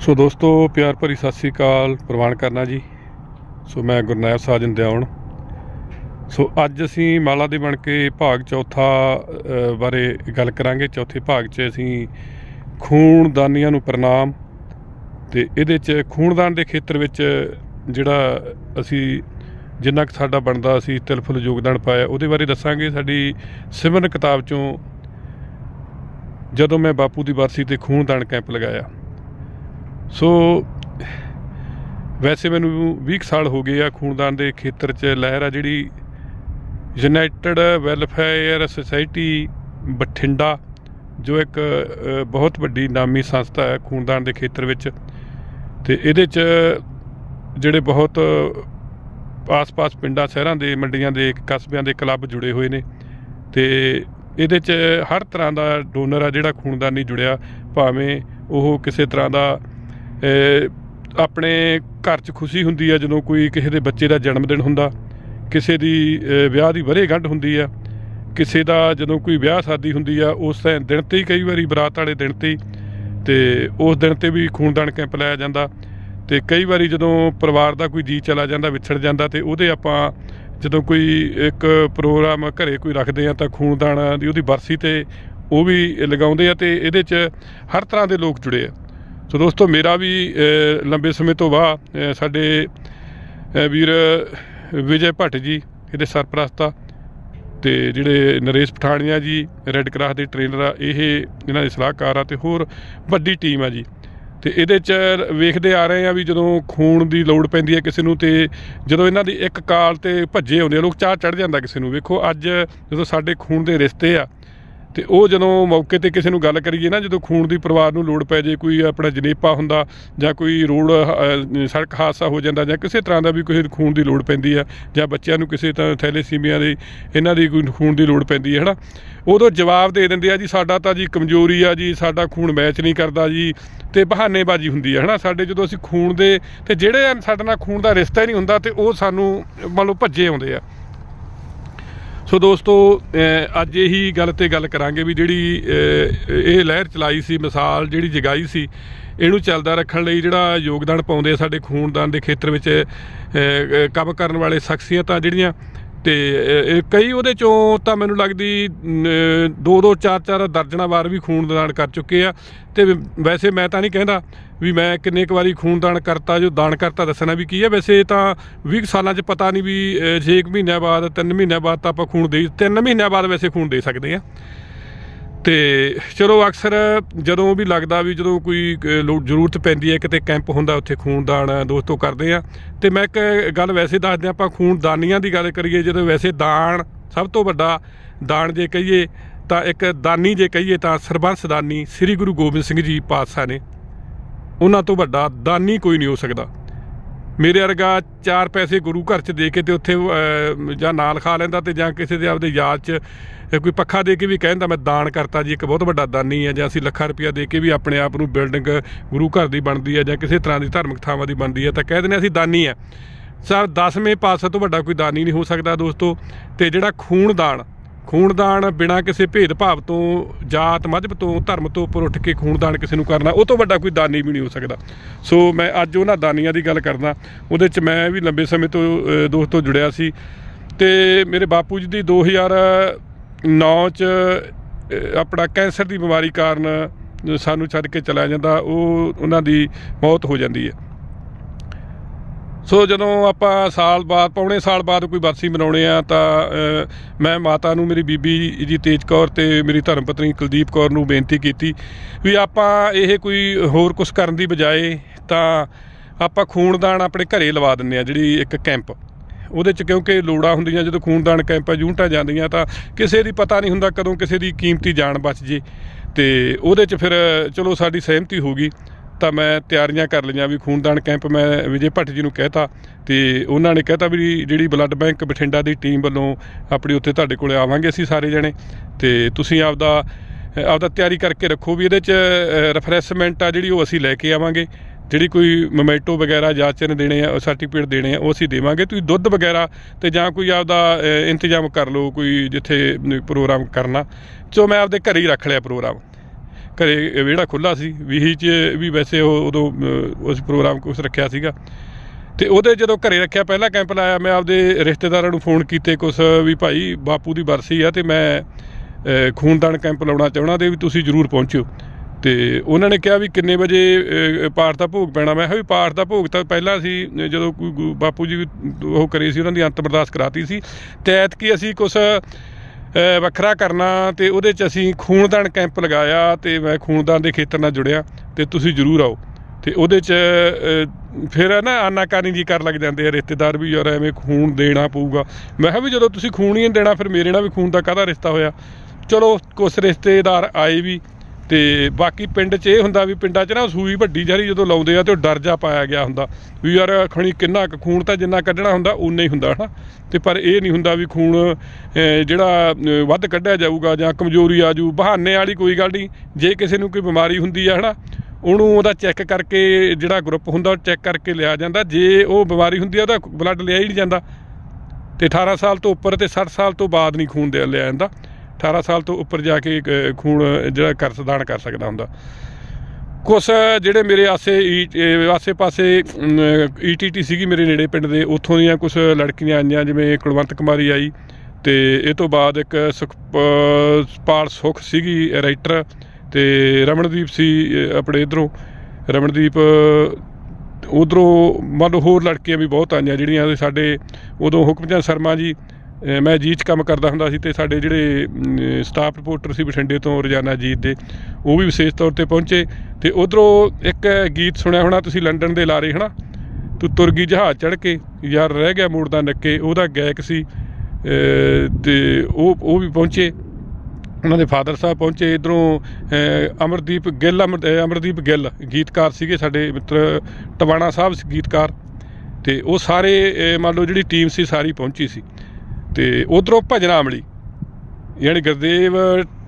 ਸੋ ਦੋਸਤੋ, ਪਿਆਰ ਭਰੀ ਸਤਿ ਸ੍ਰੀ ਅਕਾਲ, ਪ੍ਰਵਾਨ ਕਰਨਾ ਜੀ। ਸੋ ਮੈਂ ਗੁਰਨਾਇਬ ਸਾਜਨ ਦਿਆਉਣ ਸੋ ਅੱਜ ਅਸੀਂ ਮਾਲਾ ਦੇ ਬਣ ਕੇ ਭਾਗ ਚੌਥਾ ਬਾਰੇ ਗੱਲ ਕਰਾਂਗੇ। ਚੌਥੇ ਭਾਗ 'ਚ ਅਸੀਂ ਖੂਨਦਾਨੀਆਂ ਨੂੰ ਪ੍ਰਣਾਮ ਤੇ ਇਹਦੇ 'ਚ ਖੂਨਦਾਨ ਦੇ ਖੇਤਰ ਵਿੱਚ ਜਿਹੜਾ ਅਸੀਂ ਜਿੰਨਾ ਕੁ ਸਾਡਾ ਬਣਦਾ, ਅਸੀਂ ਤਿਲਫੁਲ ਯੋਗਦਾਨ ਪਾਇਆ, ਉਹਦੇ ਬਾਰੇ ਦੱਸਾਂਗੇ। ਸਾਡੀ ਸਿਮਰਨ ਕਿਤਾਬ 'ਚੋਂ ਜਦੋਂ ਮੈਂ ਬਾਪੂ ਦੀ ਬਰਸੀ ਤੇ ਖੂਨਦਾਨ ਕੈਂਪ ਲਗਾਇਆ ਸੋ, ਵੈਸੇ ਮੈਨੂੰ 20 ਕੁ ਸਾਲ ਹੋ ਗਏ ਆ ਖੂਨਦਾਨ ਦੇ ਖੇਤਰ 'ਚ ਲਹਿਰ ਆ ਜਿਹੜੀ ਯੂਨਾਈਟਿਡ ਵੈਲਫੇਅਰ ਸੁਸਾਇਟੀ ਬਠਿੰਡਾ, ਜੋ ਇੱਕ ਬਹੁਤ ਵੱਡੀ ਨਾਮੀ ਸੰਸਥਾ ਹੈ ਖੂਨਦਾਨ ਦੇ ਖੇਤਰ ਵਿੱਚ। ਤੇ ਇਹਦੇ 'ਚ ਜਿਹੜੇ ਬਹੁਤ ਆਸ-ਪਾਸ ਪਿੰਡਾਂ, ਸ਼ਹਿਰਾਂ ਦੇ ਮੰਡੀਆਂ ਦੇ ਕਸਬਿਆਂ ਦੇ ਕਲੱਬ ਜੁੜੇ ਹੋਏ ਨੇ। ਤੇ ਇਹਦੇ 'ਚ ਹਰ ਤਰ੍ਹਾਂ ਦਾ ਡੋਨਰ ਆ ਜਿਹੜਾ ਖੂਨਦਾਨੀ ਜੁੜਿਆ, ਭਾਵੇਂ ਉਹ ਕਿਸੇ ਤਰ੍ਹਾਂ ਦਾ ਆਪਣੇ ਘਰ 'ਚ ਖੁਸ਼ੀ ਹੁੰਦੀ ਆ ਜਦੋਂ ਕੋਈ ਕਿਸੇ ਦੇ ਬੱਚੇ ਦਾ ਜਨਮ ਦਿਨ ਹੁੰਦਾ, ਕਿਸੇ ਦੀ ਵਿਆਹ ਦੀ ਵਰੇਗੰਢ ਹੁੰਦੀ ਆ, ਕਿਸੇ ਦਾ ਜਦੋਂ ਕੋਈ ਵਿਆਹ ਸ਼ਾਦੀ ਹੁੰਦੀ ਆ, ਉਸ ਦਿਨ ਦਿਨ ਤੇ ਹੀ ਕਈ ਵਾਰੀ ਬਰਾਤ ਵਾਲੇ ਦਿਨ ਤੇ ਹੀ, ਤੇ ਉਸ ਦਿਨ ਤੇ ਵੀ ਖੂਨਦਾਨ ਕੈਂਪ ਲਾਇਆ ਜਾਂਦਾ, ਤੇ ਕਈ ਵਾਰੀ ਜਦੋਂ ਪਰਿਵਾਰ ਦਾ ਕੋਈ ਜੀ ਚਲਾ ਜਾਂਦਾ, ਵਿਛੜ ਜਾਂਦਾ, ਤੇ ਉਹਦੇ ਆਪਾਂ ਜਦੋਂ ਕੋਈ ਇੱਕ ਪ੍ਰੋਗਰਾਮ ਘਰੇ ਕੋਈ ਰੱਖਦੇ ਆ, ਤਾਂ ਖੂਨਦਾਨ ਦੀ ਉਹਦੀ ਬਰਸੀ ਤੇ ਉਹ ਵੀ ਲਗਾਉਂਦੇ ਆ, ਤੇ ਇਹਦੇ 'ਚ ਹਰ ਤਰ੍ਹਾਂ ਦੇ ਲੋਕ ਜੁੜੇ ਆ। ਸੋ ਦੋਸਤੋ, ਮੇਰਾ ਵੀ ਲੰਬੇ ਸਮੇਂ ਤੋਂ ਬਾਅਦ ਸਾਡੇ ਵੀਰ, ਵਿਜੇ ਭੱਟ ਜੀ, ਇਹਦੇ ਸਰਪ੍ਰਸਤ ਆ। ਤੇ ਜਿਹੜੇ ਨਰੇਸ਼ ਪਠਾਣੀਆ ਜੀ, ਰੈੱਡ ਕਰਾਸ ਦੇ ਟ੍ਰੇਨਰ ਆ, ਇਹ ਇਹਨਾਂ ਦੇ ਸਲਾਹਕਾਰ ਆ ਤੇ ਹੋਰ ਵੱਡੀ ਟੀਮ ਆ ਜੀ। ਤੇ ਇਹਦੇ ਚ ਵੇਖਦੇ ਆ ਰਹੇ ਆ ਵੀ ਜਦੋਂ ਖੂਨ ਦੀ ਲੋੜ ਪੈਂਦੀ ਹੈ ਕਿਸੇ ਨੂੰ ਤੇ ਜਦੋਂ ਇਹਨਾਂ ਦੀ ਇੱਕ ਕਾਲ ਤੇ ਭੱਜੇ ਆਉਂਦੇ ਆ, ਲੋਕ ਚਾਹ ਚੜ ਜਾਂਦਾ ਕਿਸੇ ਨੂੰ। ਵੇਖੋ, ਅੱਜ ਜਦੋਂ ਸਾਡੇ ਖੂਨ ਦੇ ਰਿਸ਼ਤੇ ਆ ਤੇ ਉਹ ਜਦੋਂ ਮੌਕੇ ਤੇ ਕਿਸੇ ਨੂੰ ਗੱਲ ਕਰੀਏ ਨਾ ਜਦੋਂ ਖੂਨ ਦੀ ਪਰਿਵਾਰ ਨੂੰ ਲੋੜ ਪੈ ਜੇ ਕੋਈ ਆਪਣਾ ਜਨੇਪਾ ਹੁੰਦਾ ਜਾਂ ਕੋਈ ਰੋਡ ਅ, ਸੜਕ ਹਾਦਸਾ ਹੋ ਜਾਂਦਾ ਜਾਂ ਕਿਸੇ ਤਰ੍ਹਾਂ ਦਾ ਵੀ ਕਿਸੇ ਨੂੰ ਖੂਨ ਦੀ ਲੋੜ ਪੈਂਦੀ ਆ ਜਾਂ ਬੱਚਿਆਂ ਨੂੰ ਕਿਸੇ ਤਰ੍ਹਾਂ ਥੈਲੇਸੀਮੀਆ ਦੀ ਇਹਨਾਂ ਦੀ ਕੋਈ ਖੂਨ ਦੀ ਲੋੜ ਪੈਂਦੀ ਹੈ ਹਨਾ? ਉਦੋਂ ਜਵਾਬ ਦੇ ਦਿੰਦੇ ਆ ਜੀ ਸਾਡਾ ਤਾਂ ਜੀ ਕਮਜ਼ੋਰੀ ਆ ਜੀ ਸਾਡਾ ਖੂਨ ਮੈਚ ਨਹੀਂ ਕਰਦਾ ਜੀ ਤੇ ਬਹਾਨੇਬਾਜ਼ੀ ਹੁੰਦੀ ਹੈ ਹਨਾ? ਸਾਡੇ ਜਦੋਂ ਅਸੀਂ ਖੂਨ ਦੇ ਤੇ ਜਿਹੜੇ ਸਾਡੇ ਨਾਲ ਖੂਨ ਦਾ ਰਿਸ਼ਤਾ ਹੀ ਨਹੀਂ ਹੁੰਦਾ ਤੇ ਉਹ ਸਾਨੂੰ ਮੰਨ ਲਓ ਭੱਜੇ ਆਉਂਦੇ ਆ। ਸੋ ਦੋਸਤੋ ਅੱਜ ਇਹੀ ਗੱਲ ਤੇ ਗੱਲ ਕਰਾਂਗੇ ਵੀ ਜਿਹੜੀ ਇਹ ਲਹਿਰ ਚਲਾਈ ਸੀ, ਮਿਸਾਲ ਜਿਹੜੀ ਜਗਾਈ ਸੀ, ਇਹਨੂੰ ਚੱਲਦਾ ਰੱਖਣ ਲਈ ਜਿਹੜਾ ਯੋਗਦਾਨ ਪਾਉਂਦੇ ਆ ਸਾਡੇ ਖੂਨਦਾਨ ਦੇ ਖੇਤਰ ਵਿੱਚ ਕੰਮ ਕਰਨ ਵਾਲੇ ਸ਼ਖਸੀਅਤਾਂ ਜਿਹੜੀਆਂ ਤੇ ਕਈ ਉਹਦੇ ਚੋਂ ਤਾਂ ਮੈਨੂੰ ਲੱਗਦੀ ਦੋ ਦੋ ਚਾਰ ਚਾਰ ਦਰਜਨਾਂ ਵਾਰ ਵੀ ਖੂਨਦਾਨ ਕਰ ਚੁੱਕੇ ਆ। ਤੇ ਵੈਸੇ ਮੈਂ ਤਾਂ ਨਹੀਂ ਕਹਿੰਦਾ ਵੀ ਮੈਂ ਕਿੰਨੇ ਕੁ ਵਾਰੀ ਖੂਨਦਾਨ ਕਰਤਾ, ਜੋ ਦਾਨ ਕਰਤਾ ਦੱਸਣਾ ਵੀ ਕੀ ਹੈ ਵੈਸੇ ਤਾਂ 20 ਕੁ ਸਾਲਾਂ 'ਚ ਪਤਾ ਨਹੀਂ ਵੀ 6 ਮਹੀਨਿਆਂ ਬਾਅਦ 3 ਮਹੀਨਿਆਂ ਬਾਅਦ ਤਾਂ ਆਪਾਂ ਖੂਨ ਦੇ 3 ਮਹੀਨਿਆਂ ਬਾਅਦ ਵੈਸੇ ਖੂਨ ਦੇ ਸਕਦੇ ਆ। ਤੇ ਚਲੋ ਅਕਸਰ ਜਦੋਂ ਵੀ ਲੱਗਦਾ ਵੀ ਜਦੋਂ ਕੋਈ ਲੋੜ ਜ਼ਰੂਰਤ ਪੈਂਦੀ ਹੈ, ਕਿਤੇ ਕੈਂਪ ਹੁੰਦਾ, ਉੱਥੇ ਖੂਨਦਾਨ ਦੋਸਤੋ ਕਰਦੇ ਆ ਤੇ ਮੈਂ ਇੱਕ ਗੱਲ ਵੈਸੇ ਦੱਸਦੇ ਆਪਾਂ ਖੂਨਦਾਨੀਆਂ ਦੀ ਗੱਲ ਕਰੀਏ, ਜਦੋਂ ਵੈਸੇ ਦਾਨ ਸਭ ਤੋਂ ਵੱਡਾ ਦਾਨ ਜੇ ਕਹੀਏ, ਤਾਂ ਇੱਕ ਦਾਨੀ ਜੇ ਕਹੀਏ, ਤਾਂ ਸਰਬੰਸ ਦਾਨੀ ਸ੍ਰੀ ਗੁਰੂ ਗੋਬਿੰਦ ਸਿੰਘ ਜੀ ਪਾਤਸ਼ਾਹ ਨੇ। ਉਹਨਾਂ ਤੋਂ ਵੱਡਾ ਦਾਨੀ ਕੋਈ ਨਹੀਂ ਹੋ ਸਕਦਾ। ਮੇਰੇ ਵਰਗਾ ਚਾਰ ਪੈਸੇ ਗੁਰੂ ਘਰ ਚ ਦੇ ਕੇ ਤੇ ਉੱਥੇ ਜਾਂ ਨਾਲ ਖਾ ਲੈਂਦਾ ਤੇ ਜਾਂ ਕਿਸੇ ਦੇ ਆਪਦੇ ਯਾਦ ਚ ਕੋਈ ਪੱਖਾ ਦੇ ਕੇ ਵੀ ਕਹਿੰਦਾ, ਮੈਂ ਦਾਨ ਕਰਤਾ ਜੀ, ਇੱਕ ਬਹੁਤ ਵੱਡਾ ਦਾਨੀ ਹੈ ਜਾਂ ਅਸੀਂ ਲੱਖਾਂ ਰੁਪਇਆ ਦੇ ਕੇ ਵੀ ਆਪਣੇ ਆਪ ਨੂੰ ਬਿਲਡਿੰਗ ਗੁਰੂ ਘਰ ਦੀ ਬਣਦੀ ਹੈ ਜਾਂ ਕਿਸੇ ਤਰ੍ਹਾਂ ਦੀ ਧਾਰਮਿਕ ਥਾਵਾਂ ਦੀ ਬਣਦੀ ਹੈ ਤਾਂ ਕਹਿ ਦਿੰਦੇ ਹਾਂ ਅਸੀਂ ਦਾਨੀ ਹੈ ਸਰ, ਦਸਵੇਂ ਪਾਤਸ਼ਾਹ ਤੋਂ ਵੱਡਾ ਕੋਈ ਦਾਨੀ ਨਹੀਂ ਹੋ ਸਕਦਾ ਦੋਸਤੋ। ਤੇ ਜਿਹੜਾ ਖੂਨ ਦਾਨ ਖੂਨਦਾਨ ਬਿਨਾਂ ਕਿਸੇ ਭੇਦਭਾਵ ਤੋਂ ਜਾਤ ਮਜ਼ਹਬ ਤੋਂ ਧਰਮ ਤੋਂ ਉੱਪਰ ਉੱਠ ਕੇ ਖੂਨਦਾਨ ਕਿਸੇ ਨੂੰ ਕਰਨਾ ਉਹ ਤੋਂ ਵੱਡਾ ਕੋਈ ਦਾਨੀ ਵੀ ਨਹੀਂ ਹੋ ਸਕਦਾ। ਸੋ ਮੈਂ ਅੱਜ ਉਹਨਾਂ ਦਾਨੀਆਂ ਦੀ ਗੱਲ ਕਰਦਾ। ਉਹਦੇ ਚ ਮੈਂ ਵੀ ਲੰਬੇ ਸਮੇਂ ਤੋਂ ਅ, ਦੋਸਤੋ ਜੁੜਿਆ ਸੀ। ਤੇ ਮੇਰੇ ਬਾਪੂ ਜੀ ਦੀ 2009 ਚ ਆਪਣਾ ਕੈਂਸਰ ਦੀ ਬਿਮਾਰੀ ਕਾਰਨ ਸਾਨੂੰ ਛੱਡ ਕੇ ਚਲਾ ਜਾਂਦਾ। ਉਹ ਉਹਨਾਂ ਦੀ ਮੌਤ ਹੋ ਜਾਂਦੀ ਹੈ। ਸੋ ਜਦੋਂ ਆਪਾਂ ਸਾਲ ਬਾਅਦ, ਪੌਣੇ ਸਾਲ ਬਾਅਦ ਕੋਈ ਬਰਸੀ ਮਨਾਉਣੇ ਆ, ਤਾਂ ਮੈਂ ਮਾਤਾ ਨੂੰ, ਮੇਰੀ ਬੀਬੀ ਜੀ ਤੇਜ ਕੌਰ ਤੇ ਮੇਰੀ ਧਰਮ ਪਤਨੀ ਕੁਲਦੀਪ ਕੌਰ ਨੂੰ ਬੇਨਤੀ ਕੀਤੀ ਵੀ ਆਪਾਂ ਇਹ ਕੋਈ ਹੋਰ ਕੁਝ ਕਰਨ ਦੀ ਬਜਾਏ ਤਾਂ ਆਪਾਂ ਖੂਨਦਾਨ ਆਪਣੇ ਘਰੇ ਲਵਾ ਦਿੰਨੇ ਆ, ਜਿਹੜੀ ਇੱਕ ਕੈਂਪ। ਉਹਦੇ ਚ ਕਿਉਂਕਿ ਲੋੜਾਂ ਹੁੰਦੀਆਂ, ਜਦੋਂ ਖੂਨਦਾਨ ਕੈਂਪਾਂ ਯੂਨਿਟਾਂ ਜਾਂਦੀਆਂ ਤਾਂ ਕਿਸੇ ਦੀ ਪਤਾ ਨਹੀਂ ਹੁੰਦਾ ਕਦੋਂ ਕਿਸੇ ਦੀ ਕੀਮਤੀ ਜਾਨ ਬਚ ਜੇ। ਤੇ ਉਹਦੇ ਚ ਫਿਰ, ਚਲੋ ਸਾਡੀ ਸਹਿਮਤੀ ਹੋ ਗਈ। ਤਾਂ ਮੈਂ ਤਿਆਰੀਆਂ ਕਰ ਲਈਆਂ ਵੀ ਖੂਨਦਾਨ ਕੈਂਪ ਮੈਂ ਵਿਜੇ ਭੱਟ ਜੀ ਨੂੰ ਕਹਿਤਾ ਤੇ ਉਹਨਾਂ ਨੇ ਕਹਿਤਾ ਵੀ ਜਿਹੜੀ ਬਲੱਡ ਬੈਂਕ ਬਠਿੰਡਾ ਦੀ ਟੀਮ ਵੱਲੋਂ ਆਪਣੀ ਉੱਥੇ ਤੁਹਾਡੇ ਕੋਲੇ ਆਵਾਂਗੇ ਅਸੀਂ ਸਾਰੇ ਜਣੇ ਤੇ ਤੁਸੀਂ ਆਪਦਾ ਆਪਦਾ ਤਿਆਰੀ ਕਰਕੇ ਰੱਖੋ ਵੀ ਇਹਦੇ ਚ ਰਿਫਰੈਸ਼ਮੈਂਟ ਆ ਜਿਹੜੀ ਉਹ ਅਸੀਂ ਲੈ ਕੇ ਆਵਾਂਗੇ। ਜਿਹੜੀ ਕੋਈ ਮੋਮੈਟੋ ਵਗੈਰਾ ਜਾਚਨ ਦੇਣੇ ਆ ਸਰਟੀਫਿਕੇਟ ਦੇਣੇ ਆ, ਉਹ ਅਸੀਂ ਦੇਵਾਂਗੇ। ਤੁਸੀਂ ਦੁੱਧ ਵਗੈਰਾ ਤੇ ਜਾਂ ਕੋਈ ਆਪਦਾ ਇੰਤਜ਼ਾਮ ਕਰ ਲਓ ਕੋਈ ਜਿੱਥੇ ਪ੍ਰੋਗਰਾਮ ਕਰਨਾ। ਸੋ ਮੈਂ ਆਪਦੇ ਘਰੇ ਹੀ ਰੱਖ ਲਿਆ ਪ੍ਰੋਗਰਾਮ ਘਰੇ ਵਿਹੜਾ ਖੁੱਲਾ ਸੀ, ਵੀਹੀ 'ਚ ਵੀ ਵੈਸੇ ਉਹ ਉਦੋਂ ਉਸ ਪ੍ਰੋਗਰਾਮ ਕੁਛ ਰੱਖਿਆ ਸੀਗਾ। ਤੇ ਉਹਦੇ ਜਦੋਂ ਘਰੇ ਰੱਖਿਆ, ਪਹਿਲਾ ਕੈਂਪ ਲਾਇਆ, ਮੈਂ ਆਪਦੇ ਰਿਸ਼ਤੇਦਾਰਾਂ ਨੂੰ ਫੋਨ ਕੀਤੇ ਕੁਛ ਵੀ ਭਾਈ ਬਾਪੂ ਦੀ ਬਰਸੀ ਆ ਤੇ ਮੈਂ ਖੂਨਦਾਨ ਕੈਂਪ ਲਾਉਣਾ ਚਾਹਣਾ ਤੇ ਵੀ ਤੁਸੀਂ ਜ਼ਰੂਰ ਪਹੁੰਚਿਓ। ਤੇ ਉਹਨਾਂ ਨੇ ਕਿਹਾ ਵੀ ਕਿੰਨੇ ਵਜੇ ਪਾਠ ਦਾ ਭੋਗ ਪੈਣਾ। ਮੈਂ ਕਿਹਾ ਵੀ ਪਾਠ ਦਾ ਭੋਗ ਤਾਂ ਪਹਿਲਾਂ ਸੀ, ਜਦੋਂ ਬਾਪੂ ਜੀ ਉਹ ਕਰੀ ਸੀ, ਉਹਨਾਂ ਦੀ ਅੰਤ ਅਰਦਾਸ ਕਰਾਤੀ ਸੀ। ਤੇ ਐਤਕੀ ਅਸੀਂ ਕੁਛ ਵੱਖਰਾ ਕਰਨਾ ਤੇ ਉਹਦੇ ਚ ਅਸੀਂ ਖੂਨਦਾਨ ਕੈਂਪ ਲਗਾਇਆ ਤੇ ਮੈਂ ਖੂਨਦਾਨ ਦੇ ਖੇਤਰ ਨਾਲ ਜੁੜਿਆ ਤੇ ਤੁਸੀਂ ਜ਼ਰੂਰ ਆਓ। ਤੇ ਉਹਦੇ ਚ ਫਿਰ ਨਾ ਆਨਾਕਾਨੀ ਜੀ ਕਰ ਲੱਗ ਜਾਂਦੇ ਆ, ਰਿਸ਼ਤੇਦਾਰ ਵੀ ਯਾਰ ਐਵੇਂ ਖੂਨ ਦੇਣਾ ਪਊਗਾ। ਮੈਂ ਕਿਹਾ ਵੀ ਜਦੋਂ ਤੁਸੀਂ ਖੂਨ ਹੀ ਨਹੀਂ ਦੇਣਾ, ਫਿਰ ਮੇਰੇ ਨਾਲ ਵੀ ਖੂਨ ਦਾ ਕਾਹਦਾ ਰਿਸ਼ਤਾ ਹੋਇਆ? ਚਲੋ, ਕੁਛ ਰਿਸ਼ਤੇਦਾਰ ਆਏ ਵੀ ਤੇ ਬਾਕੀ ਪਿੰਡ 'ਚ ਇਹ ਹੁੰਦਾ ਵੀ ਪਿੰਡਾਂ 'ਚ ਨਾ ਸੂਈ ਵੱਡੀ ਜਾਰੀ ਜਦੋਂ ਲਾਉਂਦੇ ਆ ਤੇ ਉਹ ਡਰ ਜਾ ਪਾਇਆ ਗਿਆ ਹੁੰਦਾ ਵੀ ਯਾਰ ਖਣੀ ਕਿੰਨਾ ਕੁ ਖੂਨ ਤਾਂ ਜਿੰਨਾ ਕੱਢਣਾ ਹੁੰਦਾ ਉਨਾ ਹੀ ਹੁੰਦਾ ਹਨਾ। ਤੇ ਪਰ ਇਹ ਨਹੀਂ ਹੁੰਦਾ ਵੀ ਖੂਨ ਜਿਹੜਾ ਵੱਧ ਕੱਢਿਆ ਜਾਊਗਾ ਜਾਂ ਕਮਜ਼ੋਰੀ ਆ ਜੂ ਬਹਾਨੇ ਵਾਲੀ ਕੋਈ ਗੱਲ ਨਹੀਂ। ਜੇ ਕਿਸੇ ਨੂੰ ਕੋਈ ਬਿਮਾਰੀ ਹੁੰਦੀ ਆ ਹਨਾ, ਉਹਨੂੰ ਉਹਦਾ ਚੈੱਕ ਕਰਕੇ ਜਿਹੜਾ ਗਰੁੱਪ ਹੁੰਦਾ ਉਹ ਚੈੱਕ ਕਰਕੇ ਲਿਆ ਜਾਂਦਾ। ਜੇ ਉਹ ਬਿਮਾਰੀ ਹੁੰਦੀ ਆ ਉਹਦਾ ਬਲੱਡ ਲਿਆ ਹੀ ਨਹੀਂ ਜਾਂਦਾ। ਤੇ 18 ਸਾਲ ਤੋਂ ਉੱਪਰ ਤੇ 60 ਸਾਲ ਤੋਂ ਬਾਅਦ ਨਹੀਂ ਖੂਨ ਦੇ ਲਿਆ ਜਾਂਦਾ। 18 ਸਾਲ ਤੋਂ ਉੱਪਰ ਜਾ ਕੇ ਖੂਨ ਜਿਹੜਾ ਕਰ ਦਾਨ ਕਰ ਸਕਦਾ ਹੁੰਦਾ। ਕੁਛ ਜਿਹੜੇ ਮੇਰੇ ਆਸੇ ਈ- ਆਸੇ ਪਾਸੇ ਈਟੀਟੀ ਸੀਗੀ ਮੇਰੇ ਨੇੜੇ ਪਿੰਡ ਦੇ, ਉੱਥੋਂ ਦੀਆਂ ਕੁਝ ਲੜਕੀਆਂ ਆਈਆਂ, ਜਿਵੇਂ ਕੁਲਵੰਤ ਕੁਮਾਰੀ ਆਈ, ਤੇ ਇਹ ਤੋਂ ਬਾਅਦ ਇੱਕ ਸੁਖਪਾਲ ਸੁਖ ਸੀਗੀ, ਰਾਈਟਰ, ਤੇ ਰਮਨਦੀਪ ਸੀ ਆਪਣੇ ਇਧਰੋਂ। ਰਮਨਦੀਪ, ਉਧਰੋਂ ਮੰਨ ਲਓ ਹੋਰ ਲੜਕੀਆਂ ਵੀ ਬਹੁਤ ਆਈਆਂ, ਜਿਹੜੀਆਂ ਸਾਡੇ ਉਦੋਂ ਹੁਕਮਚੰਦ ਸ਼ਰਮਾ ਜੀ ਮੈਂ ਅਜੀਤ 'ਚ ਕੰਮ ਕਰਦਾ ਹੁੰਦਾ ਸੀ ਤੇ ਸਾਡੇ ਜਿਹੜੇ ਸਟਾਫ ਰਿਪੋਰਟਰ ਸੀ ਬਠਿੰਡੇ ਤੋਂ ਰੋਜ਼ਾਨਾ ਅਜੀਤ ਦੇ ਉਹ ਵੀ ਵਿਸ਼ੇਸ਼ ਤੌਰ ਤੇ ਪਹੁੰਚੇ ਤੇ ਉਧਰੋਂ ਇੱਕ ਗੀਤ ਸੁਣਿਆ ਹੋਣਾ ਤੁਸੀਂ ਲੰਡਨ ਦੇ ਲਾਰੇ ਹਨਾ? ਤੂੰ ਤੁਰ ਗਈ ਜਹਾਜ਼ ਚੜ ਕੇ ਯਾਰ ਰਹਿ ਗਿਆ ਮੋੜ ਦਾ ਨੱਕੇ ਉਹਦਾ ਗਾਇਕ ਸੀ ਅਹ, ਤੇ ਉਹ ਉਹ ਵੀ ਪਹੁੰਚੇ। ਉਹਨਾਂ ਦੇ ਫਾਦਰ ਸਾਹਿਬ ਪਹੁੰਚੇ ਇਧਰੋਂ ਅਮਰਦੀਪ ਗਿੱਲ ਅਮਰ ਅਮਰਦੀਪ ਗਿੱਲ ਗੀਤਕਾਰ ਸੀਗੇ ਸਾਡੇ ਮਿੱਤਰ ਟਵਾਣਾ ਸਾਹਿਬ ਗੀਤਕਾਰ। ਤੇ ਉਹ ਸਾਰੇ ਮੰਨ ਲਓ ਜਿਹੜੀ ਟੀਮ ਸੀ ਸਾਰੀ ਪਹੁੰਚੀ ਸੀ। ਤੇ ਉਧਰੋਂ ਭਜਨਾਮਲੀ, ਯਾਨੀ ਗੁਰਦੇਵ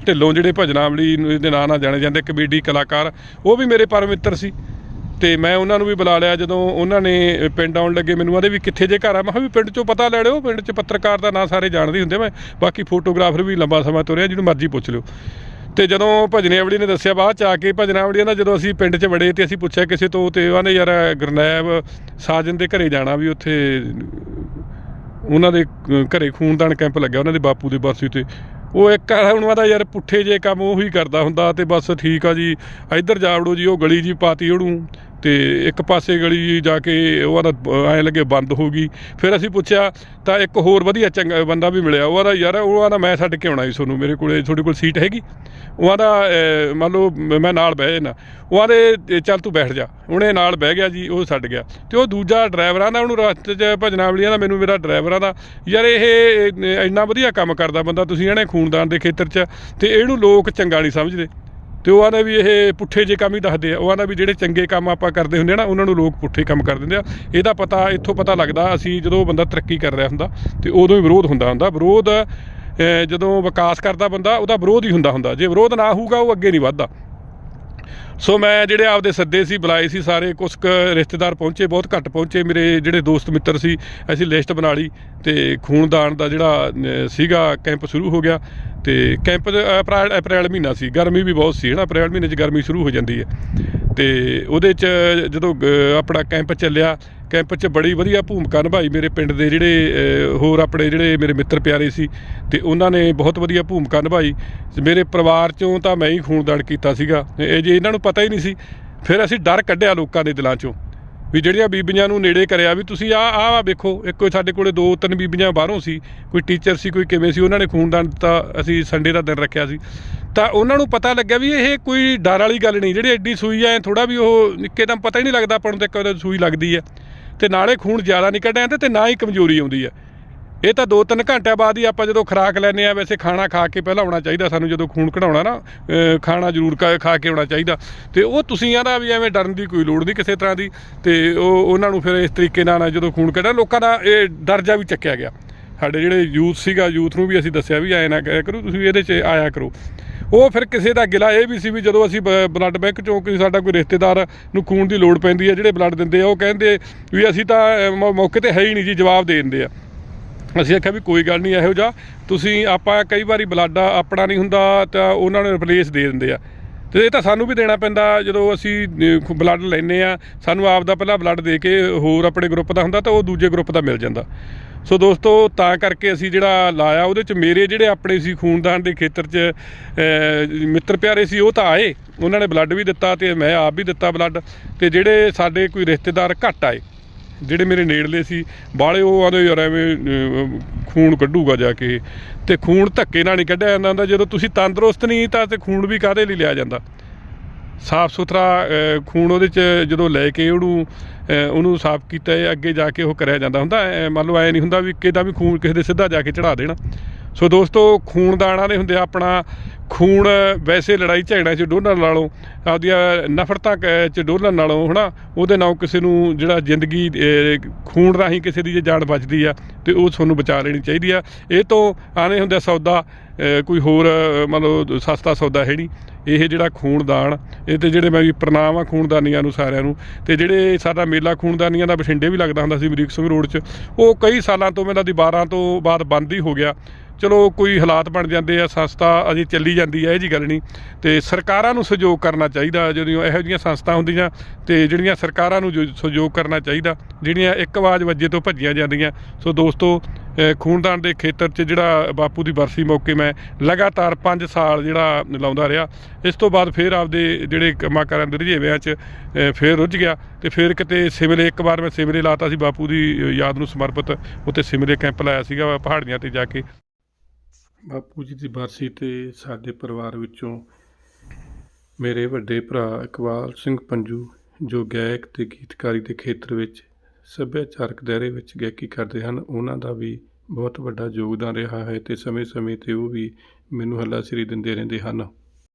ਢਿੱਲੋਂ ਜਿਹੜੇ ਭਜਨਾਮਲੀ ਨੂੰ ਦੇ ਨਾਂ ਨਾਲ ਜਾਣੇ ਜਾਂਦੇ ਕਮੇਡੀ ਕਲਾਕਾਰ, ਉਹ ਵੀ ਮੇਰੇ ਪਰਮ ਮਿੱਤਰ ਸੀ। ਤੇ ਮੈਂ ਉਹਨਾਂ ਨੂੰ ਵੀ ਬੁਲਾ ਲਿਆ, ਜਦੋਂ ਉਹਨਾਂ ਨੇ ਪਿੰਡ ਆਉਣ ਲੱਗੇ, ਮੈਨੂੰ ਆਦੇ ਵੀ ਕਿੱਥੇ ਜੇ ਘਰ ਆ? ਮੈਂ ਕਿਹਾ ਵੀ ਪਿੰਡ ਚੋਂ ਪਤਾ ਲੈ ਲਿਓ, ਪਿੰਡ 'ਚ ਪੱਤਰਕਾਰ ਦਾ ਨਾਂ ਸਾਰੇ ਜਾਣਦੇ ਹੁੰਦੇ ਮੈਂ ਬਾਕੀ ਫੋਟੋਗ੍ਰਾਫਰ ਵੀ ਲੰਬਾ ਸਮਾਂ ਤੁਰਿਆ, ਜਿਹਨੂੰ ਮਰਜ਼ੀ ਪੁੱਛ ਲਿਓ। ਤੇ ਜਦੋਂ ਭਜਨੇਵੜੀ ਨੇ ਦੱਸਿਆ ਬਾਅਦ ਚ ਆ ਕੇ ਭਜਨਾਵੜੀ ਦਾ ਜਦੋਂ ਅਸੀਂ ਪਿੰਡ 'ਚ ਵੜੇ ਤੇ ਅਸੀਂ ਪੁੱਛਿਆ ਕਿਸੇ ਤੋਂ, ਤੇ ਉਹਨੇ ਯਾਰ ਗੁਰਨੈਬ ਸਾਜਨ ਦੇ ਘਰੇ ਜਾਣਾ ਵੀ ਉੱਥੇ ਉਹਨਾਂ ਦੇ ਘਰੇ ਖੂਨਦਾਨ ਕੈਂਪ ਲੱਗਿਆ, ਉਹਨਾਂ ਦੇ ਬਾਪੂ ਦੇ ਬਰਸੀ ਤੇ ਉਹ ਇੱਕ ਉਹਨਾਂ ਦਾ ਯਾਰ, ਪੁੱਠੇ ਜੇ ਕੰਮ ਉਹੀ ਕਰਦਾ ਹੁੰਦਾ ਤੇ ਬਸ ਠੀਕ ਆ ਜੀ। ਇੱਧਰ ਜਾ ਵੜੋ ਜੀ, ਉਹ ਗਲੀ ਜੀ ਪਾਤੀ ਉਹਨੂੰ। ਤੇ ਇੱਕ ਪਾਸੇ ਗਲੀ ਜਾ ਕੇ ਉਹਦਾ ਐਂ ਲੱਗੇ ਬੰਦ ਹੋ ਗਈ। ਫਿਰ ਅਸੀਂ ਪੁੱਛਿਆ, ਤਾਂ ਇੱਕ ਹੋਰ ਵਧੀਆ ਚੰਗਾ ਬੰਦਾ ਵੀ ਮਿਲਿਆ। ਉਹਦਾ ਯਾਰ ਉਹਦਾ ਮੈਂ ਛੱਡ ਕੇ ਆਉਣਾ ਸੀ ਤੁਹਾਨੂੰ। ਮੇਰੇ ਕੋਲੇ, ਤੁਹਾਡੇ ਕੋਲ ਸੀਟ ਹੈਗੀ। ਉਹ ਆਦਾ ਮੰਨ ਲਓ, ਮੈਂ ਨਾਲ ਬਹਿ ਜਾਣਾ ਉਹ ਆਦੇ ਚੱਲ ਤੂੰ ਬੈਠ ਜਾ। ਉਹਨੇ ਨਾਲ ਬਹਿ ਗਿਆ ਜੀ, ਉਹ ਛੱਡ ਗਿਆ। ਤੇ ਉਹ ਦੂਜਾ ਡਰਾਈਵਰਾਂ ਦਾ ਉਹਨੂੰ ਰਸਤੇ 'ਚ ਭਜਨਾ ਵਾਲੀਆਂ ਦਾ ਮੈਨੂੰ ਮੇਰਾ ਡਰਾਈਵਰਾਂ ਦਾ ਯਾਰ, ਇਹ ਇਹ ਇੰਨਾ ਵਧੀਆ ਕੰਮ ਕਰਦਾ ਬੰਦਾ, ਤੁਸੀਂ ਇਹਨੇ ਖੂਨਦਾਨ ਦੇ ਖੇਤਰ 'ਚ ਤੇ ਇਹਨੂੰ ਲੋਕ ਚੰਗਾ ਨਹੀਂ ਸਮਝਦੇ। ਤੇ ਉਹ ਆਂਦਾ ਵੀ ਇਹ ਪੁੱਠੇ ਜੇ ਕੰਮ ਹੀ ਦੱਸਦੇ ਆ। ਉਹ ਆਂਦਾ ਵੀ ਜਿਹੜੇ ਚੰਗੇ ਕੰਮ ਆਪਾਂ ਕਰਦੇ ਹੁੰਦੇ ਆ ਨਾ, ਉਹਨਾਂ ਨੂੰ ਲੋਕ ਪੁੱਠੇ ਕੰਮ ਕਰ ਦਿੰਦੇ ਆ। ਇਹਦਾ ਪਤਾ, ਇੱਥੋਂ ਪਤਾ ਲੱਗਦਾ ਅਸੀਂ ਜਦੋਂ ਬੰਦਾ ਤਰੱਕੀ ਕਰ ਰਿਹਾ ਹੁੰਦਾ ਤੇ ਉਦੋਂ ਹੀ ਵਿਰੋਧ ਹੁੰਦਾ ਹੁੰਦਾ। ਵਿਰੋਧ ਜਦੋਂ ਵਿਕਾਸ ਕਰਦਾ ਬੰਦਾ, ਉਹਦਾ ਵਿਰੋਧ ਹੀ ਹੁੰਦਾ ਹੁੰਦਾ। ਜੇ ਵਿਰੋਧ ਨਾ ਹੋਊਗਾ, ਉਹ ਅੱਗੇ ਨਹੀਂ ਵੱਧਦਾ। ਸੋ ਮੈਂ ਜਿਹੜੇ ਆਪਦੇ ਸੱਦੇ ਸੀ ਬੁਲਾਏ ਸੀ ਸਾਰੇ ਕੁਝ ਕੁ ਰਿਸ਼ਤੇਦਾਰ ਪਹੁੰਚੇ ਬਹੁਤ ਘੱਟ ਪਹੁੰਚੇ। ਮੇਰੇ ਜਿਹੜੇ ਦੋਸਤ ਮਿੱਤਰ ਸੀ ਅਸੀਂ ਲਿਸਟ ਬਣਾ ਲਈ ਤੇ ਖੂਨਦਾਨ ਦਾ ਜਿਹੜਾ ਸੀਗਾ ਕੈਂਪ ਸ਼ੁਰੂ ਹੋ ਗਿਆ। ਤੇ ਕੈਂਪ ਅਪ੍ਰੈਲ ਅਪ੍ਰੈਲ ਮਹੀਨਾ ਸੀ। ਗਰਮੀ ਵੀ ਬਹੁਤ ਸੀ ਨਾ ਅਪ੍ਰੈਲ ਮਹੀਨੇ 'ਚ ਗਰਮੀ ਸ਼ੁਰੂ ਹੋ ਜਾਂਦੀ ਹੈ। ਤੇ ਉਹਦੇ 'ਚ ਜਦੋਂ ਅਹ, ਆਪਣਾ ਕੈਂਪ ਚੱਲਿਆ ਕੈਂਪ 'ਚ ਬੜੀ ਵਧੀਆ ਭੂਮਿਕਾ ਨਿਭਾਈ ਮੇਰੇ ਪਿੰਡ ਦੇ ਜਿਹੜੇ ਹੋਰ ਆਪਣੇ ਜਿਹੜੇ ਮੇਰੇ ਮਿੱਤਰ ਪਿਆਰੇ ਸੀ ਤੇ ਉਹਨਾਂ ਨੇ ਬਹੁਤ ਵਧੀਆ ਭੂਮਿਕਾ ਨਿਭਾਈ। ਮੇਰੇ ਪਰਿਵਾਰ 'ਚੋਂ ਤਾਂ ਮੈਂ ਹੀ ਖੂਨਦਾਨ ਕੀਤਾ ਸੀਗਾ। ਇਹ ਜੇ ਇਹਨਾਂ ਨੂੰ ਪਤਾ ਹੀ ਨਹੀਂ ਸੀ, ਫਿਰ ਅਸੀਂ ਡਰ ਕੱਢਿਆ ਲੋਕਾਂ ਦੇ ਦਿਲਾਂ 'ਚੋਂ ਵੀ ਜਿਹੜੀਆਂ ਬੀਬੀਆਂ ਨੂੰ ਨੇੜੇ ਕਰਿਆ ਵੀ ਤੁਸੀਂ ਆ ਆ ਵੇਖੋ, ਇੱਕੋ ਕੋਈ ਸਾਡੇ ਕੋਲੇ ਦੋ, ਤਿੰਨ ਬੀਬੀਆਂ ਬਾਹਰੋਂ ਸੀ, ਕੋਈ ਟੀਚਰ ਸੀ, ਕੋਈ ਕਿਵੇਂ ਸੀ, ਉਹਨਾਂ ਨੇ ਖੂਨਦਾਨ ਦਿੱਤਾ, ਅਸੀਂ ਸੰਡੇ ਦਾ ਦਿਨ ਰੱਖਿਆ ਸੀ। ਤਾਂ ਉਹਨਾਂ ਨੂੰ ਪਤਾ ਲੱਗਿਆ ਵੀ ਇਹ ਕੋਈ ਡਰ ਵਾਲੀ ਗੱਲ ਨਹੀਂ, ਜਿਹੜੀ ਐਡੀ ਸੂਈ ਐ ਥੋੜਾ ਵੀ ਉਹ ਇੱਕਦਮ ਪਤਾ ਹੀ ਨਹੀਂ ਲੱਗਦਾ ਆਪਾਂ ਨੂੰ ਤੇ ਕਦੋਂ ਸੂਈ ਲੱਗਦੀ ਹੈ ਤੇ ਨਾਲੇ ਖੂਨ ਜ਼ਿਆਦਾ ਨਹੀਂ ਕੱਢਿਆ ਤੇ ਨਾ ਹੀ ਕਮਜ਼ੋਰੀ ਆਉਂਦੀ ਹੈ ਇਹ ਤਾਂ 2-3 ਘੰਟਿਆਂ ਬਾਅਦ ਹੀ ਆਪਾਂ ਜਦੋਂ ਖੁਰਾਕ ਲੈਨੇ ਆ, ਵੈਸੇ ਖਾਣਾ ਖਾ ਕੇ ਪਹਿਲਾਂ ਆਉਣਾ ਚਾਹੀਦਾ ਸਾਨੂੰ, ਜਦੋਂ ਖੂਨ ਕਢਾਉਣਾ ਨਾ ਖਾਣਾ ਜ਼ਰੂਰ ਖਾ- ਖਾ ਕੇ ਆਉਣਾ ਚਾਹੀਦਾ। ਤੇ ਉਹ ਤੁਸੀਂ ਆਂਦਾ ਵੀ ਐਵੇਂ ਡਰਨ ਦੀ ਕੋਈ ਲੋੜ ਨਹੀਂ ਕਿਸੇ ਤਰ੍ਹਾਂ ਦੀ। ਤੇ ਉਹ ਉਹਨਾਂ ਨੂੰ ਫਿਰ ਇਸ ਤਰੀਕੇ ਨਾਲ ਜਦੋਂ ਖੂਨ ਕੱਢਿਆ, ਲੋਕਾਂ ਦਾ ਇਹ ਡਰ ਜਾ ਵੀ ਚੱਕਿਆ ਗਿਆ। ਸਾਡੇ ਜਿਹੜੇ ਯੂਥ ਸੀਗਾ, ਯੂਥ ਨੂੰ ਵੀ ਅਸੀਂ ਦੱਸਿਆ ਵੀ ਐ ਨਾ ਕਰਿਆ ਕਰੋ, ਤੁਸੀਂ ਇਹਦੇ 'ਚ ਆਇਆ ਕਰੋ। ਉਹ ਫਿਰ ਕਿਸੇ ਦਾ ਗਿਲਾ ਇਹ ਵੀ ਸੀ ਵੀ ਜਦੋਂ ਅਸੀਂ ਬਲੱਡ ਬੈਂਕ ਚੋਂ ਕੋਈ ਸਾਡਾ ਕੋਈ ਰਿਸ਼ਤੇਦਾਰ ਨੂੰ ਖੂਨ ਦੀ ਲੋੜ ਪੈਂਦੀ ਹੈ ਜਿਹੜੇ ਬਲੱਡ ਦਿੰਦੇ ਆ ਉਹ ਕਹਿੰਦੇ ਵੀ ਅਸੀਂ ਤਾਂ ਅਹ, ਮੌਕੇ ਤੇ ਹੈ ਹੀ ਨਹੀਂ ਜੀ ਜਵਾਬ ਦੇ ਦਿੰਦੇ ਆ। ਅਸੀਂ ਆਖਿਆ ਵੀ ਕੋਈ ਗੱਲ ਨਹੀਂ ਇਹੋ ਜਿਹਾ। ਤੁਸੀਂ ਆਪਾਂ ਕਈ ਵਾਰੀ ਬਲੱਡ ਆਪਣਾ ਨਹੀਂ ਹੁੰਦਾ ਤਾਂ ਉਹਨਾਂ ਨੂੰ ਰਿਪਲੇਸ ਦੇ ਦਿੰਦੇ ਆ। ਤੇ ਇਹ ਤਾਂ ਸਾਨੂੰ ਵੀ ਦੇਣਾ ਪੈਂਦਾ, ਜਦੋਂ ਅਸੀਂ ਬਲੱਡ ਲੈਨੇ ਆ ਸਾਨੂੰ ਆਪ ਦਾ ਪਹਿਲਾਂ ਬਲੱਡ ਦੇ ਕੇ ਹੋਰ ਆਪਣੇ ਗਰੁੱਪ ਦਾ ਹੁੰਦਾ ਤਾਂ ਉਹ ਦੂਜੇ ਗਰੁੱਪ ਦਾ ਮਿਲ ਜਾਂਦਾ। ਸੋ ਦੋਸਤੋ, ਤਾਂ ਕਰਕੇ ਅਸੀਂ ਜਿਹੜਾ ਲਾਇਆ, ਉਹਦੇ ਚ ਮੇਰੇ ਜਿਹੜੇ ਆਪਣੇ ਸੀ ਖੂਨਦਾਨ ਦੇ ਖੇਤਰ ਚ ਮਿੱਤਰ ਪਿਆਰੇ ਸੀ, ਉਹ ਤਾਂ ਆਏ। ਉਹਨਾਂ ਨੇ ਬਲੱਡ ਵੀ ਦਿੱਤਾ ਤੇ ਮੈਂ ਆਪ ਵੀ ਦਿੱਤਾ ਬਲੱਡ ਤੇ ਜਿਹੜੇ ਸਾਡੇ ਕੋਈ ਰਿਸ਼ਤੇਦਾਰ ਘੱਟ ਆਏ। ਜਿਹੜੇ ਮੇਰੇ ਨੇੜਲੇ ਸੀ ਬਾਲੇ ਉਹ ਆਂਦੇ ਯਾਰ ਐਵੇਂ ਖੂਨ ਕੱਢੂਗਾ ਜਾ ਕੇ। ਤੇ ਖੂਨ ਧੱਕੇ ਨਾਲ ਨਹੀਂ ਕੱਢਿਆ ਜਾਂਦਾ ਹੁੰਦਾ, ਜਦੋਂ ਤੁਸੀਂ ਤੰਦਰੁਸਤ ਨਹੀਂ ਤਾਂ ਤੇ ਖੂਨ ਵੀ ਕਾਹਦੇ ਲਈ ਲਿਆ ਜਾਂਦਾ? ਸਾਫ਼ ਸੁਥਰਾ ਖੂਨ ਉਹਦੇ ਚ ਜਦੋਂ ਲੈ ਕੇ ਉਹਨੂੰ ਉਹਨੂੰ ਸਾਫ਼ ਕੀਤਾ ਇਹ ਅੱਗੇ ਜਾ ਕੇ ਉਹ ਕਰਿਆ ਜਾਂਦਾ ਹੁੰਦਾ ਮੰਨ ਲਓ ਐ ਨਹੀਂ ਹੁੰਦਾ ਵੀ ਕਿਦਾ ਵੀ ਖੂਨ ਕਿਸੇ ਦੇ ਸਿੱਧਾ ਜਾ ਕੇ ਚੜਾ ਦੇਣਾ। ਸੋ ਦੋਸਤੋ, ਖੂਨਦਾਨਾਂ ਦੇ ਹੁੰਦੇ ਆ ਆਪਣਾ ਖੂਨ ਵੈਸੇ ਲੜਾਈ ਝਗੜਿਆਂ 'ਚ ਡੋਲਣ ਨਾਲੋਂ, ਆਪਦੀਆਂ ਨਫ਼ਰਤਾਂ ਕ- 'ਚ ਡੋਲਣ ਨਾਲੋਂ, ਹਨਾ, ਉਹਦੇ ਨਾਲ ਕਿਸੇ ਨੂੰ ਜਿਹੜਾ ਜ਼ਿੰਦਗੀ ਖੂਨ ਰਾਹੀਂ ਕਿਸੇ ਦੀ ਜੇ ਜਾਨ ਬਚਦੀ ਆ, ਤੇ ਉਹ ਤੁਹਾਨੂੰ ਬਚਾ ਲੈਣੀ ਚਾਹੀਦੀ ਆ। ਇਹ ਤੋਂ ਆਨੇ ਹੁੰਦੇ ਸੌਦਾ ਕੋਈ ਹੋਰ ਮਤਲਬ ਸਸਤਾ ਸੌਦਾ ਹੈ ਨਹੀਂ ਇਹ ਜਿਹੜਾ ਖੂਨਦਾਨ, ਇਹ ਤੇ ਜਿਹੜੇ ਮੈਂ ਵੀ ਪ੍ਰਣਾਮ ਆ ਖੂਨਦਾਨੀਆਂ ਨੂੰ ਸਾਰਿਆਂ ਨੂੰ, ਤੇ ਜਿਹੜੇ ਸਾਡਾ ਮੇਲਾ ਖੂਨਦਾਨੀਆਂ ਦਾ ਬਠਿੰਡੇ ਵੀ ਲੱਗਦਾ ਹੁੰਦਾ ਸੀ ਬਰੀਕ ਸਿੰਘ ਰੋਡ 'ਚ, ਉਹ ਕਈ ਸਾਲਾਂ ਤੋਂ ਮੈਨੂੰ ਦੀ 12 ਤੋਂ ਬਾਅਦ ਬੰਦ ਹੀ ਹੋ ਗਿਆ। ਚਲੋ ਕੋਈ ਹਾਲਾਤ ਬਣ ਜਾਂਦੇ ਆ, ਸੰਸਥਾ ਅਜੇ ਚੱਲੀ ਜਾਂਦੀ ਹੈ ਇਹ ਜੀ ਗੱਲ ਨਹੀਂ। ਤੇ ਸਰਕਾਰਾਂ ਨੂੰ ਸਹਿਯੋਗ ਕਰਨਾ ਚਾਹੀਦਾ, ਜਦੋਂ ਇਹੋ ਜਿਹੀਆਂ ਸੰਸਥਾ ਹੁੰਦੀਆਂ, ਤੇ ਜਿਹੜੀਆਂ ਸਰਕਾਰਾਂ ਨੂੰ ਜੋ ਸਹਿਯੋਗ ਕਰਨਾ ਚਾਹੀਦਾ, ਜਿਹੜੀਆਂ ਇੱਕ ਆਵਾਜ਼ ਵੱਜੇ ਤੋਂ ਭੱਜੀਆਂ ਜਾਂਦੀਆਂ। ਸੋ ਦੋਸਤੋ ਖੂਨਦਾਨ ਦੇ ਖੇਤਰ 'ਚ ਜਿਹੜਾ ਬਾਪੂ ਦੀ ਬਰਸੀ ਮੌਕੇ ਮੈਂ ਲਗਾਤਾਰ 5 ਸਾਲ ਜਿਹੜਾ ਲਾਉਂਦਾ ਰਿਹਾ। ਇਸ ਤੋਂ ਬਾਅਦ ਫਿਰ ਆਪਦੇ ਜਿਹੜੇ ਕੰਮਾਂ ਕਾਰਾਂ ਦੇ ਰੁਝੇਵਿਆਂ 'ਚ ਫਿਰ ਰੁੱਝ ਗਿਆ। ਤੇ ਫਿਰ ਕਿਤੇ ਸਿਮਲੇ, ਇੱਕ ਵਾਰ ਮੈਂ ਸਿਮਲੇ ਲਾਤਾ ਸੀ, ਬਾਪੂ ਦੀ ਯਾਦ ਨੂੰ ਸਮਰਪਿਤ, ਉੱਥੇ ਸਿਮਲੇ ਕੈਂਪ ਲਾਇਆ ਸੀਗਾ, ਪਹਾੜੀਆਂ ਤੇ ਜਾ ਕੇ। ਬਾਪੂ ਜੀ ਦੀ ਬਰਸੀ ਤੇ ਸਾਡੇ ਪਰਿਵਾਰ ਵਿੱਚੋਂ ਮੇਰੇ ਵੱਡੇ ਭਰਾ ਇਕਬਾਲ ਸਿੰਘ ਪੰਜੂ, ਜੋ ਗਾਇਕ ਤੇ ਗੀਤਕਾਰੀ ਦੇ ਖੇਤਰ ਵਿੱਚ ਸੱਭਿਆਚਾਰਕ ਦਾਇਰੇ ਵਿੱਚ ਗਾਇਕੀ ਕਰਦੇ ਹਨ, ਉਹਨਾਂ ਦਾ ਵੀ ਬਹੁਤ ਵੱਡਾ ਯੋਗਦਾਨ ਰਿਹਾ ਹੈ ਤੇ ਸਮੇਂ-ਸਮੇਂ ਤੇ ਉਹ ਵੀ ਮੈਨੂੰ ਹੱਲਾਸ਼ੇਰੀ ਦਿੰਦੇ ਰਹਿੰਦੇ ਹਨ।